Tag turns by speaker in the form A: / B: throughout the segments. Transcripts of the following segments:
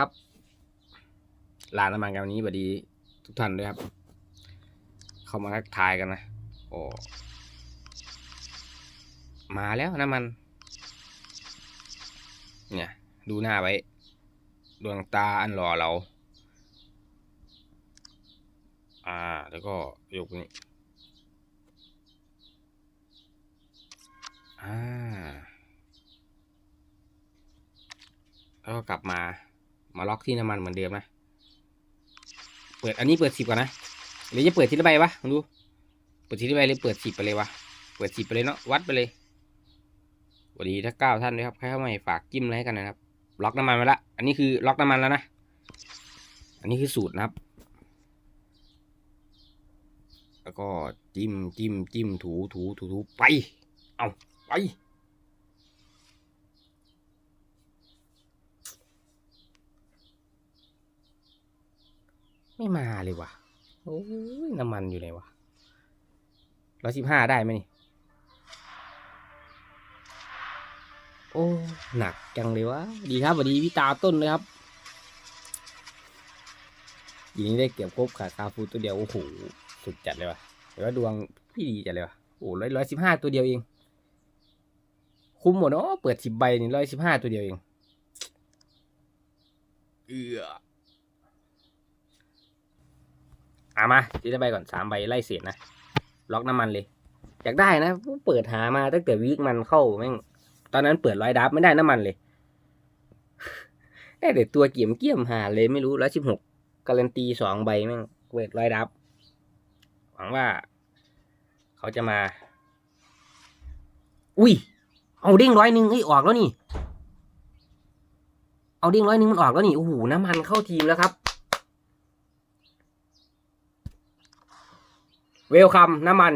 A: ครับร้านน้ำมันกันวันนี้สวัสดีทุกท่านด้วยครับ เข้ามาทักทายกันนะ โอ้มาแล้วน้ำมัน เนี่ย ดูหน้าไว้ ดวงตาอันหล่อเรา อ่า แล้วก็ยกนี้อ่าแล้วก็กลับมา มาล็อกที่น้ำมันเหมือนเดิมนะ เปิดอันนี้เปิดสิบก่อนนะหรือจะเปิดทีละใบวะลองดู เปิดทีละใบหรือเปิดสิบไปเลยวะ เปิดสิบไปเลยเนาะ วัดไปเลยสวัสดีถ้าเก้าท่านด้วยครับ ใครเข้ามาฝากจิ้มอะไรให้กันนะครับ ล็อกน้ำมันมาละ อันนี้คือล็อกน้ำมันแล้วนะ อันนี้คือสูตรนะครับ แล้วก็จิ้มจิ้มจิ้มถูถูถูถูไป เอาไป ไม่มาเลยวะโอ้ยน้ำมันอยู่ไหนวะร้อยสิบห้าได้ไหมนี่ โอ้ หนักจังเลยวะ ดีครับสวัสดีพี่ตาต้นเลยครับยิงได้เก็บครบขาคาฟูตัวเดียว โอ้โห สุดจัดเลยวะแต่ว่าดวงพี่ดีจัดเลยวะโอ้ร้อยร้อยสิบห้าตัวเดียวเอง คุ้มหมดเนาะเปิดสิบใบนี่ร้อยสิบห้าตัวเดียวเอง เอือ อามาทีละใบก่อนสามใบไล่เสียนะล็อกน้ำมันเลย อยากได้นะเปิดหามาตั้งแต่วีคมันเข้าแม่งตอนนั้นเปิดร้อยดับไม่ได้น้ำมันเลยได้แต่ตัวเกี่ยมเกี่ยมหาเลยไม่รู้ร้อยสิบหกการันตีสองใบแม่งเวทร้อยดับ หวังว่า เขาจะมา อุ้ย เอาเด้งร้อยหนึ่งเอ้ออกแล้วนี่ เอาเด้งร้อยหนึ่งมันออกแล้วนี่โอ้โหน้ำมันเข้าทีมแล้วครับ เวลคัมน้ำมัน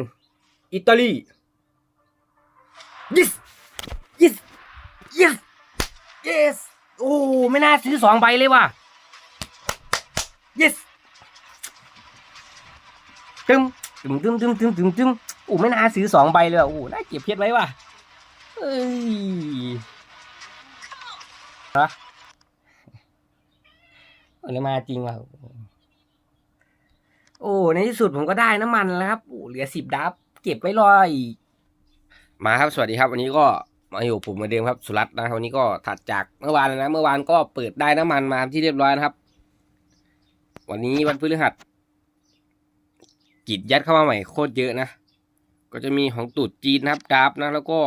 A: อิตาลี yes yes yes yes โอ้ไม่น่าซื้อสองใบเลยว่ะ yes ตึมตึมตึมตึมตึมตึมตึมโอ้ไม่น่าซื้อสองใบเลยว่ะโอ้น่าเก็บเพชรไว้ว่ะเอ้ยฮะเอาเลยมาจริงว่ะ โอ้ในที่สุดผมก็ได้น้ำมันแล้วครับโอ้เหลือสิบดับ เก็บไว้รอย มาครับสวัสดีครับ วันนี้ก็มาอยู่ผมเหมือนเดิมครับสุรัตน์นะครับวันนี้ก็ถัดจากเมื่อวานนะ เมื่อวานก็เปิดได้น้ำมันมาที่เรียบร้อยนะครับ วันนี้วันพฤหัสกิจยัดเข้ามาใหม่โคตรเยอะนะ ก็จะมีของตูดจีนนะครับดาบนะแล้วก็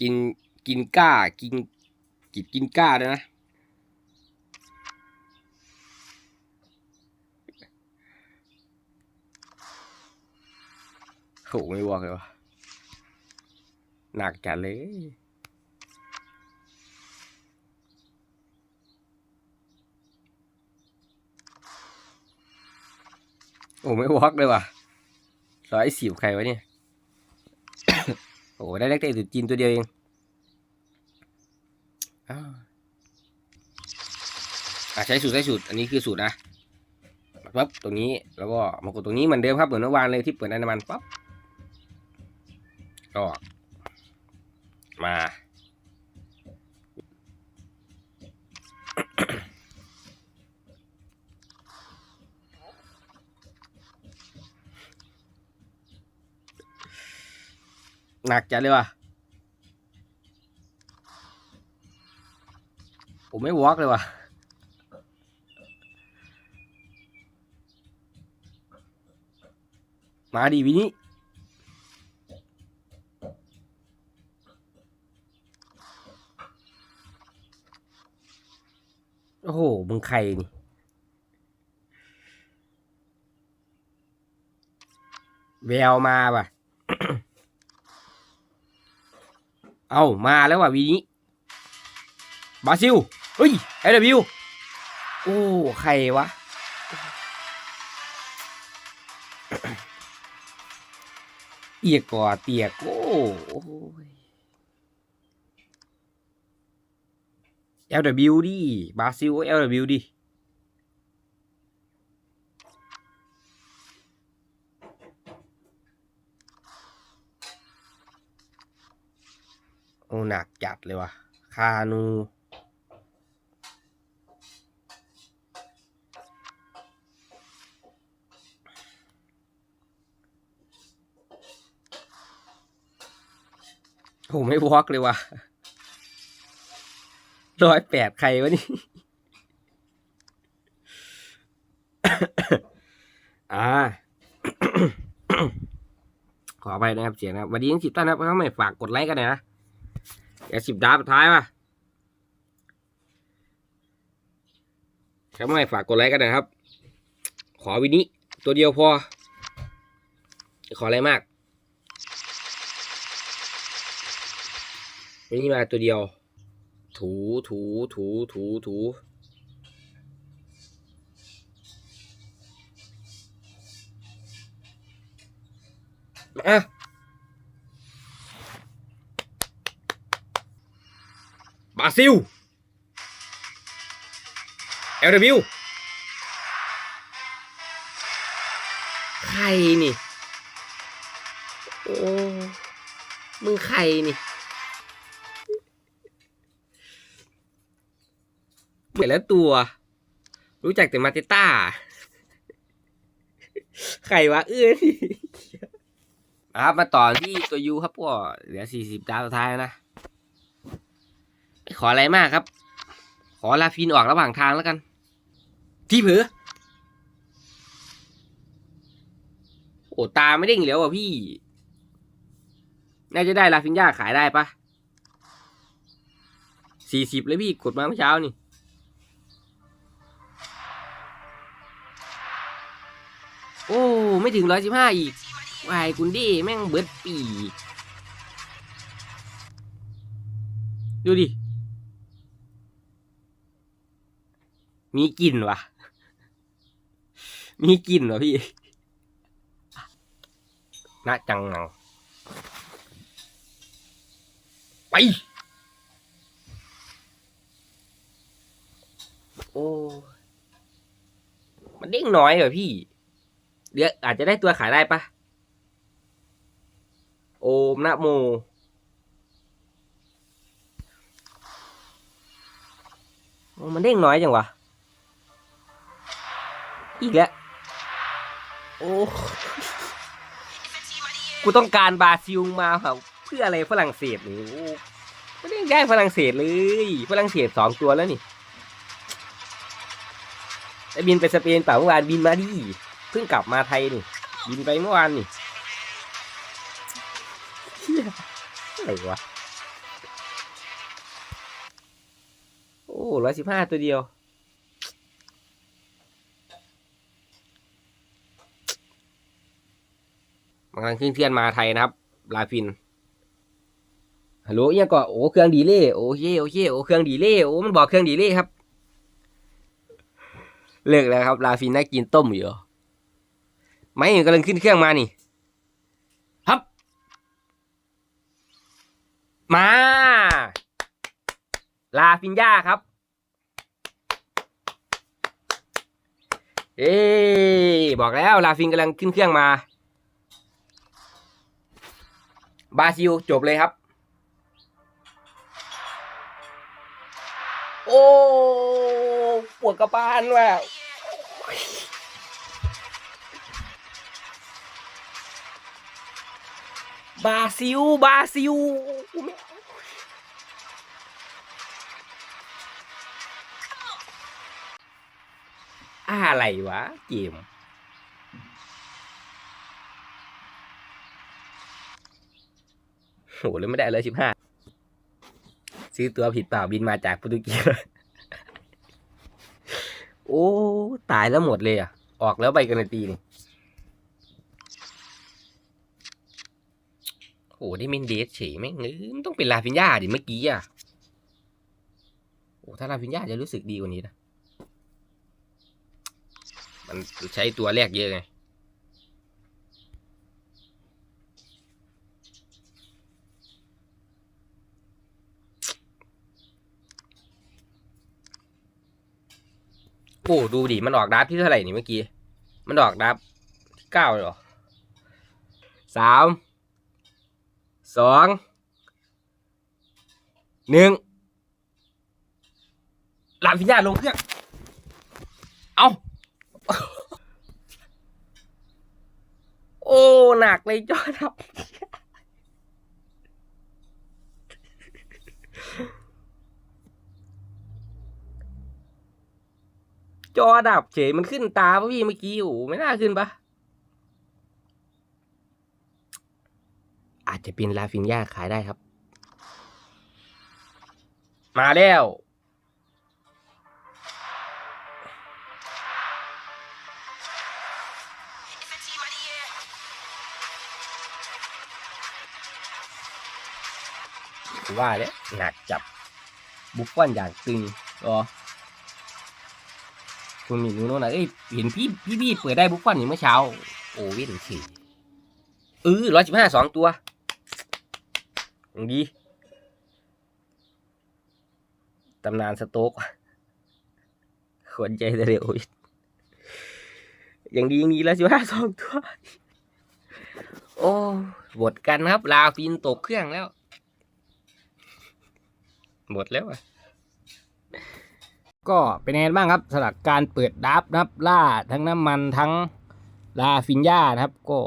A: กินกินก้ากินกิจกินก้าด้วยนะ โหไม่บอกเลยวะหนักจัดเลยโอ้ไม่วอกเลยว่ะร้อยสิบใครวะเนี่ย โอ้ได้เล็กเตะตุดจีนตัวเดียวเองอ้าใช้สูตรใช้สูตร อันนี้คือสูตรนะปั๊บตรงนี้แล้วก็มากดตรงนี้เหมือนเดิมครับเหมือนเมื่อวานเลยที่เปิดน้ำมันปั๊บ ก็มา หนักจัดเลยว่ะ ผมไม่วอล์กเลยว่ะมาดีวินี้โอ้โห มึ งใครนี่แววมาป่ะ เอามาแล้วว่ะวีนี้บราซิลเฮ้ยเอลวิวโอ้ ใครวะเตียกอเตียกโอ้ LW ดิบราซิล LW ดิโอ้หนักจัดเลยว่ะ คานู โห ไม่วอกเลยว่ะ ร้อยแปดใครวะนี่ อ่า ขอไปนะครับเสียงนะวันนี้ยังสิบท่านนะครับถ้าไม่ฝากกดไลค์กันหน่อยนะอย่าสิบดาวสุดท้ายป่ะถ้าไม่ฝากกดไลค์กันหน่อยครับ ขอวินิตัวเดียวพอ ขออะไรมากวินิมาตัวเดียว ถูถูถูถูถูมาบราซิล LW ใครนี่ โอ้ มึงใครนี่ เปลี่ยนแล้วตัว รู้จักแต่มาเตต้าใครวะเอื้อนี่ครับมาต่อที่ตัวยูครับก็เหลือสี่สิบดาวสุดท้ายนะขออะไรมากครับ ขอลาฟินออกระหว่างทางแล้วกัน ที่เผือโอ้ตาไม่เด้งเหลียวอะพี่ น่าจะได้ลาฟินย่าขายได้ปะสี่สิบเลยพี่กดมาเมื่อเช้านี่ โอ้ไม่ถึงร้อยสิบห้าอีกวายกุนดี้แม่งเบิดปี ดูดิ มีกลิ่นวะมีกลิ่นวะพี่น่าจังหนังไป โอ้ มันเด้งน้อยเหรอพี่ เดี๋ยวอาจจะได้ตัวขายได้ปะโอมนะโม มันเด้งน้อยจังวะ อีกแล้ว โอ้ กูต้องการบาซิลมาครับเพื่ออะไรฝรั่งเศสนี่ไม่ได้ได้ฝรั่งเศสเลย ฝรั่งเศสสองตัวแล้วนี่ไอ้บินไปสเปนเปล่าเมื่อวานบินมาดิ เพิ่งกลับมาไทยนี่ บินไปเมื่อวานนี่เหี้ยอะไรวะ โอ้ร้อยสิบห้าตัวเดียว มันกำลังขึ้นเทียนมาไทยนะครับ ลาฟิน ฮัลโหลเนี่ยก็โอ้เครื่องดีเล่โอเคโอเคโอ้เครื่องดีเล่โอ้มันบอกเครื่องดีเล่ครับ เลิกแล้วครับ ลาฟินน่ากินต้มอยู่ ไม่กำลังขึ้นเครื่องมานี่ฮับ มา ลาฟินย่าครับ เอ้บอกแล้วลาฟินกำลังขึ้นเครื่องมาบราซิลจบเลยครับ โอ้ ปวดกระปานว่ะ บาซิลบาซิลอะไรวะเกมโหเลยไม่ได้เลยสิบห้าซื้อตัวผิดเปล่าบินมาจากโปรตุเกสโอ้ ตายแล้วหมดเลยอะ ออกแล้วใบการันตีนี่ โอ้ได้เมนเดสเฉยแม่งเอ้ยมันต้องเป็นลาฟินยาดิเมื่อกี้อะโอ้ถ้าลาฟินยาจะรู้สึกดีกว่านี้นะ มันใช้ตัวแรกเยอะไงโอ้ดูดิมันออกดับที่เท่าไหร่นี่เมื่อกี้ มันออกดับที่เก้าเลยหรอสาม สองหนึ่งลาฟิญญาลงเครื่อง เอาโอ้ หนักเลยจอดับ จอดับเฉยมันขึ้นตาปะพี่เมื่อกี้โอ้ไม่น่าขึ้นปะ อาจจะเป็นลาฟินยาขายได้ครับ มาแล้วว่าแล้วหนักจับบุฟฟ่อนอย่างตึงก็คุณมีรู้โน่นะเอ้ยเห็นพี่พี่พี่เปิดได้บุฟฟ่อนอยู่เมื่อเช้า โอ้เว้นฉีเออร้อยสิบห้าสองตัว ดีตำนานสโต๊กขวนใจเร็วอย่างดีอย่างดีแล้วสิบห้าสองตัว โอ้บทกันครับ ลาฟินตกเครื่องแล้ว หมดแล้วอะก็เป็นไงบ้างครับสำหรับการเปิดดับนะครับล่าทั้งน้ำมันทั้งลาฟินย่านะครับ ก็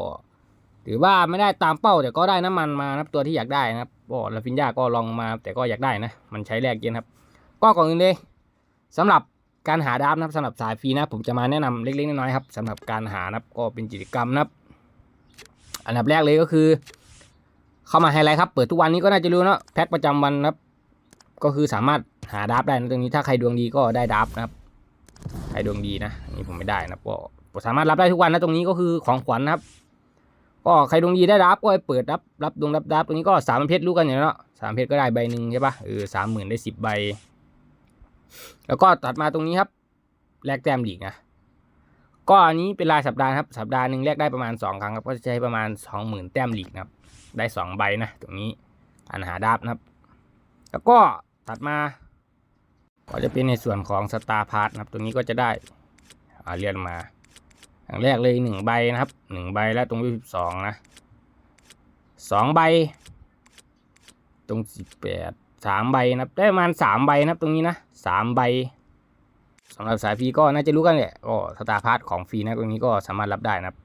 A: ถือว่าไม่ได้ตามเป้าแต่ก็ได้น้ำมันมานะครับตัวที่อยากได้นะครับ ก็ลาฟินย่าก็ลองมา แต่ก็อยากได้นะ มันใช้แลกเย็นครับ ก็ก่อนอื่นเลยสำหรับการหาดับนะครับสำหรับสายฟรีนะ ผมจะมาแนะนำเล็กๆน้อยๆครับสำหรับการหานะครับก็เป็นกิจกรรมนะครับ อันดับแรกเลยก็คือ เข้ามาไฮไลท์ครับ เปิดทุกวันนี้ก็น่าจะรู้เนอะแพ็คประจำวันนะครับ ก็คือสามารถหาดับได้นะตรงนี้ถ้าใครดวงดีก็ได้ดับนะครับใครดวงดีนะนนี้ผมไม่ได้นะก็สามารถรับได้ทุกวันนะตรงนี้ก็คือของขวัญนะครับ ก็ใครดวงดีได้ดับก็ให้เปิดรับรับดวงรับดับตรงนี้ก็สามเพชรรู้กันอยู่แล้วเนาะสามเพชรก็ได้ใบหนึ่งใช่ปะเออสามหมื่นได้สิบใบ แล้วก็ตัดมาตรงนี้ครับ แลกแต้มลีกนะก็อันนี้เป็นรายสัปดาห์ครับ สัปดาห์หนึ่งแลกได้ประมาณสองครั้งครับ ก็จะใช้ประมาณสองหมื่นแต้มลีกนะครับ ได้สองใบนะตรงนี้อันหาดับนะครับ แล้วก็ตัดมา ก็จะเป็นในส่วนของสตาร์พาร์ทนะครับ ตรงนี้ก็จะได้อ่าเลื่อนมา อย่างแรกเลยหนึ่งใบนะครับหนึ่งใบแล้วตรงที่สิบสองนะสองใบ ตรงสิบแปดสามใบนะครับ ได้ประมาณสามใบนะครับตรงนี้นะสามใบสำหรับสายฟรีก็น่าจะรู้กันแหละก็สตาร์พาร์ทของฟรีนะตรงนี้ก็สามารถรับได้นะครับ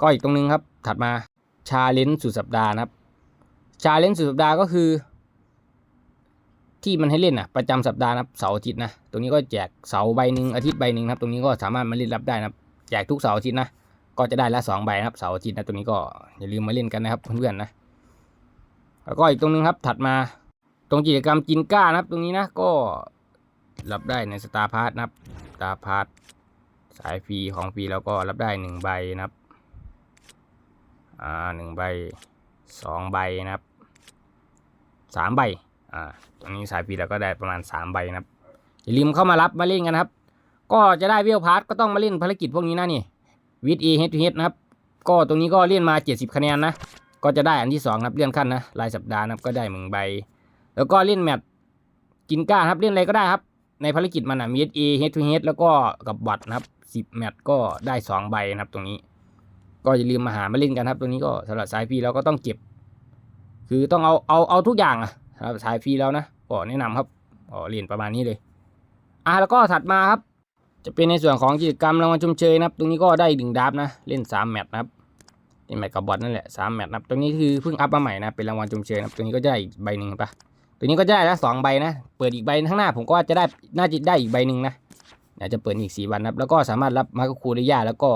A: ก็อีกตรงนึงครับ ถัดมาชาเลนจ์สุดสัปดาห์นะครับชาเลนจ์สุดสัปดาห์ก็คือ ที่มันให้เล่นอะประจำสัปดาห์นะครับเสาร์อาทิตย์นะตรงนี้ก็แจกเสาร์ใบหนึ่งอาทิตย์ใบหนึ่งครับ ตรงนี้ก็สามารถมาเล่นรับได้นะครับ แจกทุกเสาร์อาทิตย์นะ ก็จะได้ละสองใบนะครับเสาร์อาทิตย์นะตรงนี้ก็อย่าลืมมาเล่นกันนะครับเพื่อนๆนะ แล้วก็อีกตรงนึงครับถัดมาตรงกิจกรรมกินก้านะครับ ตรงนี้นะก็รับได้ในสตาร์พาร์ทนะครับสตาร์พาร์ทสายฟรีของฟรีแล้วก็รับได้หนึ่งใบนะครับอ่าหนึ่งใบสองใบนะครับสามใบอ่าตรงนี้สายฟรีแล้วก็ได้ประมาณสามใบนะครับอย่าลืมเข้ามารับมาเล่นกันนะครับ ก็จะได้เวลพาร์ทก็ต้องมาเล่นภารกิจพวกนี้นะนี่วิดเอเฮดทูเฮดนะครับ ก็ตรงนี้ก็เล่นมา 70 คะแนนนะ ก็จะได้อันที่2ครับเลื่อนขั้นนะรายสัปดาห์นะครับก็ได้หนึ่งใบ แล้วก็เล่นแมตช์กินก้าครับเล่นอะไรก็ได้ครับ ในภารกิจมันอะมีเอเฮดทูเฮดแล้วก็กับบัตรนะครับ10 แมตช์ก็ได้สองใบนะครับตรงนี้ ก็อย่าลืมมาหามาเล่นกันครับ ตรงนี้ก็สำหรับสายฟรีเราก็ต้องเก็บ คือต้องเอาเอาเอาทุกอย่างอะสำหรับสายฟรีแล้วนะก็แนะนำครับก็เรียนประมาณนี้เลย อะแล้วก็ถัดมาครับ จะเป็นในส่วนของกิจกรรมรางวัลชมเชยนะครับ ตรงนี้ก็ได้ดึงดับนะ เล่น3แมตช์นะครับเล่นแมตช์กับบอทนั่นแหละ3แมตช์นะครับ ตรงนี้คือเพิ่งอัพมาใหม่นะ เป็นรางวัลชมเชยนะครับ ตรงนี้ก็จะได้อีกใบหนึ่งปะตัวนี้ก็ได้ละสองใบนะ เปิดอีกใบข้างหน้าผมก็จะได้น่าจะได้อีกใบหนึ่งนะเดี๋ยวจะเปิดอีกสี่วันนะครับ แล้วก็สามารถรับมาร์คคูริยาแล้วก็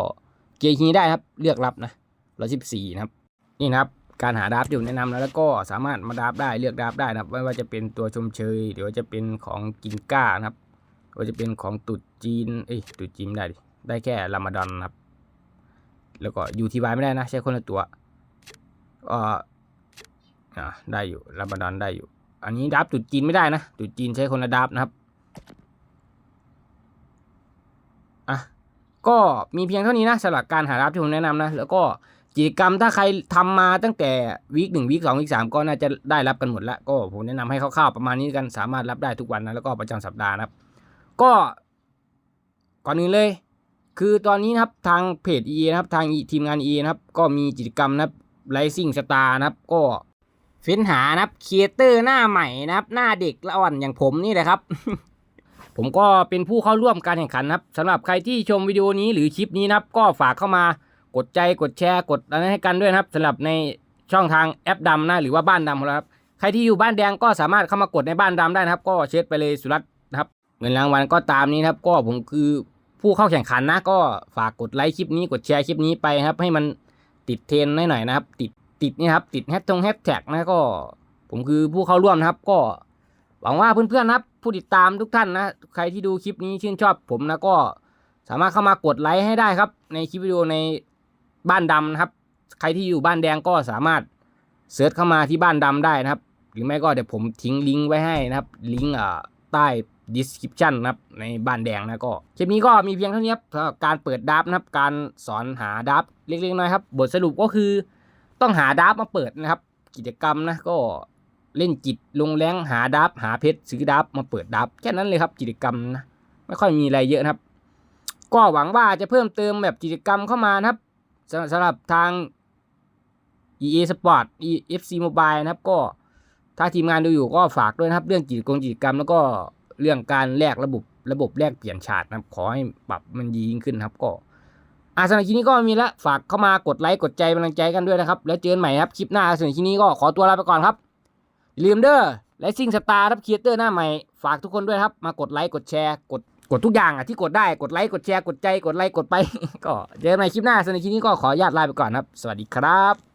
A: เกียร์ฮีได้ครับ เลือกรับนะร้อยสิบสี่นะครับ นี่นะครับการหาดับอยู่แนะนำแล้วแล้วก็สามารถมาดับได้เลือกดับได้นะครับไม่ว่าจะเป็นตัวชมเชยหรือว่าจะเป็นของกินก้านะครับ ว่าจะเป็นของตุดจีน เอ้ยตุดจีนไม่ได้ดิได้แค่รามาดอนนะครับ แล้วก็ยูทีบายไม่ได้นะ ใช้คนละตัวก็อ่าได้อยู่รามาดอนได้อยู่ อันนี้ดับตุดจีนไม่ได้นะตุดจีนใช้คนละดับนะครับอะก็มีเพียงเท่านี้นะสำหรับการหาดับที่ผมแนะนำนะ แล้วก็กิจกรรมถ้าใครทำมาตั้งแต่วีคหนึ่งวีคสองวีคสามก็น่าจะได้รับกันหมดล้วก็ผมแนะนำให้คร่าวๆประมาณนี้กันสามารถรับได้ทุกวันนะแล้วก็ประจำสัปดาห์นะครับ ก็ก่อนอื่นเลย คือตอนนี้นะครับทางเพจ EA นะครับทางทีมงาน EA นะครับ ก็มีกิจกรรมนะครับ Rising Star นะครับ ก็เฟ้นหานะครับครีเอเตอร์หน้าใหม่นะครับ หน้าเด็กละอ่อนอย่างผมนี่แหละครับ
B: ผมก็เป็นผู้เข้าร่วมการแข่งขันนะครับสำหรับใครที่ชมวิดีโอนี้หรือคลิปนี้นะครับ ก็ฝากเข้ามากดใจกดแชร์กดอะไรให้กันด้วยนะครับสำหรับในช่องทางแอปดำนะหรือว่าบ้านดำของเราครับใครที่อยู่บ้านแดงก็สามารถเข้ามากดในบ้านดำได้นะครับ ก็เช็ดไปเลยสุรัตน์ เงินรางวัลก็ตามนี้ครับ ก็ผมคือผู้เข้าแข่งขันนะก็ฝากกดไลค์คลิปนี้กดแชร์คลิปนี้ไปครับ ให้มันติดเทรนด์หน่อยๆนะครับ ติดติดนี่ครับ ติดแฮชทงแฮชแท็กนะก็ผมคือผู้เข้าร่วมนะครับ ก็หวังว่าเพื่อนๆนะครับ ผู้ติดตามทุกท่านนะ ใครที่ดูคลิปนี้ชื่นชอบผมนะก็สามารถเข้ามากดไลค์ให้ได้ครับ ในคลิปวิดีโอในบ้านดำนะครับ ใครที่อยู่บ้านแดงก็สามารถเซิร์ชเข้ามาที่บ้านดำได้นะครับ หรือไม่ก็เดี๋ยวผมทิ้งลิงก์ไว้ให้นะครับ ลิงก์อ่าใต้ description นะครับในบ้านแดงนะก็คลิปนี้ก็มีเพียงเท่านี้ครับสำหรับการเปิดดับนะครับ การสอนหาดับเล็กๆน้อยครับ บทสรุปก็คือต้องหาดับมาเปิดนะครับ กิจกรรมนะก็เล่นจิตลงแรงหาดับหาเพชรซื้อดับมาเปิดดับแค่นั้นเลยครับกิจกรรมนะไม่ค่อยมีอะไรเยอะนะครับ ก็หวังว่าจะเพิ่มเติมแบบกิจกรรมเข้ามานะครับสำสำหรับทาง EA Sport EFC Mobile นะครับ ก็ถ้าทีมงานดูอยู่ก็ฝากด้วยนะครับ เรื่องกิจกรรมกิจกรรมแล้วก็ เรื่องการแลกระบบระบบแลกเปลี่ยนชาตินะครับ ขอให้ปรับมันดียิ่งขึ้นนะครับ ก็อาสำหรับคลิปนี้ก็มีละฝากเข้ามากดไลค์กดใจกำลังใจกันด้วยนะครับ แล้วเจอกันใหม่ครับคลิปหน้าส่วนคลิปนี้ก็ขอตัวลาไปก่อนครับลืมเด้อและซิ่งสตาร์ครับครีเอเตอร์หน้าใหม่ฝากทุกคนด้วยครับ มากดไลค์กดแชร์กดกดทุกอย่างอะที่กดได้กดไลค์กดแชร์กดใจกดไลค์กดไป ก็เจอกันใหม่คลิปหน้าสำหรับคลิปนี้ก็ขออนุญาตลาไปก่อนครับ สวัสดีครับ